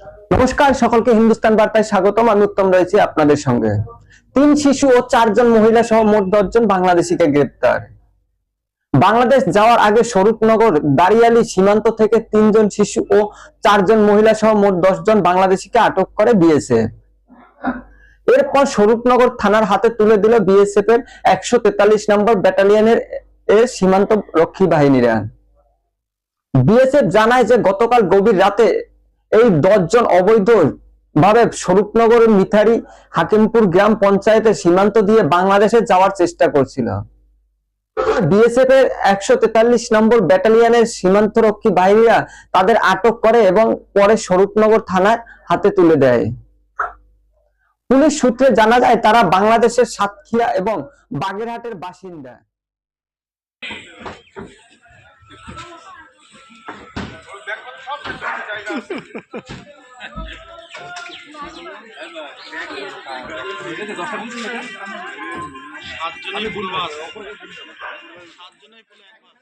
নমস্কার, সকলকে হিন্দুস্তান বার্তায় স্বাগতম। আমি উত্তম রয়েছি আপনাদের সঙ্গে। তিন শিশু ও চারজন মহিলা সহ মোট দশজন বাংলাদেশিকে গ্রেপ্তার। বাংলাদেশ যাওয়ার আগে স্বরূপনগর, দাঁড়িয়ালি সীমান্ত থেকে তিনজন শিশু ও চারজন মহিলা সহ মোট দশজন বাংলাদেশিকে আটক করে বিএসএফ। এরপর স্বরূপনগর থানার হাতে তুলে দিল বিএসএফ এর একশো তেতাল্লিশ নম্বর ব্যাটালিয়নের এর সীমান্ত রক্ষী বাহিনীরা। বিএসএফ জানায় যে গতকাল গভীর রাতে এই দশজন অবৈধ ভাবে স্বরূপনগরের মিথারি হাকিমপুর গ্রাম পঞ্চায়েতের সীমান্ত দিয়ে বাংলাদেশে যাওয়ার চেষ্টা করছিল। বিএসএফ এর একশো তেতাল্লিশ নম্বর ব্যাটালিয়নের সীমান্তরক্ষী বাহিনীরা তাদের আটক করে এবং পরে স্বরূপনগর থানার হাতে তুলে দেয়। পুলিশ সূত্রে জানা যায়, তারা বাংলাদেশের সাতক্ষীরা এবং বাগেরহাটের বাসিন্দা। সাতজনই ফুল মাছ সাতজনই ফুল এক মাছ